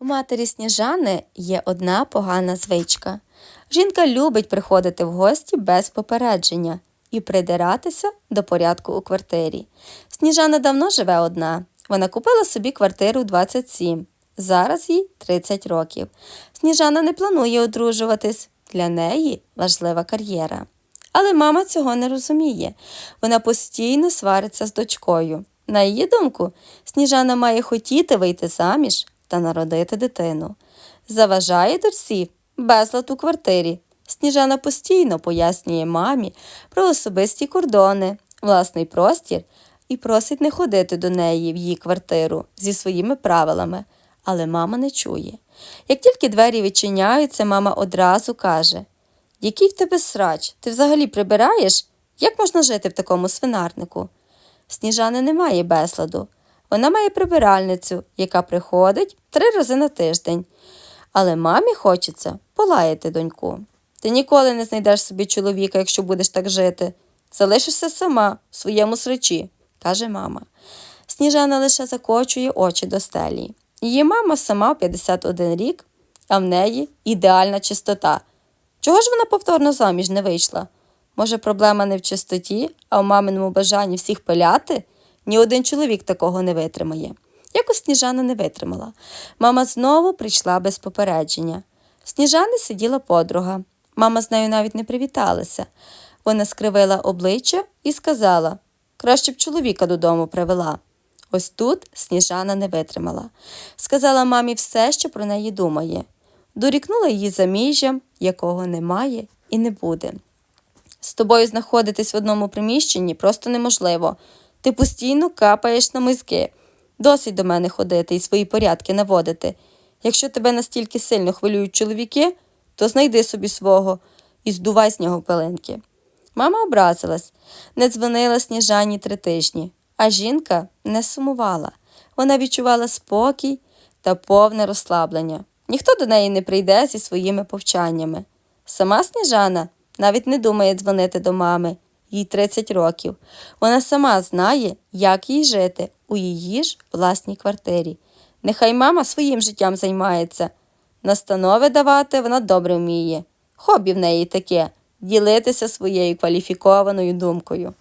У матері Сніжани є одна погана звичка. Жінка любить приходити в гості без попередження і придиратися до порядку у квартирі. Сніжана давно живе одна. Вона купила собі квартиру 27. Зараз їй 30 років. Сніжана не планує одружуватись. Для неї важлива кар'єра. Але мама цього не розуміє. Вона постійно свариться з дочкою. На її думку, Сніжана має хотіти вийти заміж та народити дитину. Заважає дочці безлад у квартирі. Сніжана постійно пояснює мамі про особисті кордони, власний простір і просить не ходити до неї в її квартиру зі своїми правилами. Але мама не чує. Як тільки двері відчиняються, мама одразу каже: Який в тебе срач? Ти взагалі прибираєш? Як можна жити в такому свинарнику? Сніжани немає безладу. Вона має прибиральницю, яка приходить три рази на тиждень. Але мамі хочеться полаяти доньку. Ти ніколи не знайдеш собі чоловіка, якщо будеш так жити. Залишишся сама в своєму сречі, каже мама. Сніжана лише закочує очі до стелі. Її мама сама в 51 рік, а в неї ідеальна чистота. Чого ж вона повторно заміж не вийшла? Може, проблема не в чистоті, а в маминому бажанні всіх пиляти? Ні один чоловік такого не витримає. Якось Сніжана не витримала. Мама знову прийшла без попередження. В Сніжани сиділа подруга. Мама з нею навіть не привіталася. Вона скривила обличчя і сказала краще б чоловіка додому привела. Ось тут Сніжана не витримала. Сказала мамі все, що про неї думає. Дорікнула її заміжжям, якого немає і не буде. З тобою знаходитись в одному приміщенні просто неможливо. Ти постійно капаєш на мизки. Досить до мене ходити і свої порядки наводити. Якщо тебе настільки сильно хвилюють чоловіки, то знайди собі свого і здувай з нього пеленки. Мама образилась, не дзвонила Сніжані три тижні, а жінка не сумувала. Вона відчувала спокій та повне розслаблення. Ніхто до неї не прийде зі своїми повчаннями. Сама Сніжана навіть не думає дзвонити до мами, їй 30 років. Вона сама знає, як їй жити у її ж власній квартирі. Нехай мама своїм життям займається. Настанови давати вона добре вміє. Хобі в неї таке ділитися своєю кваліфікованою думкою.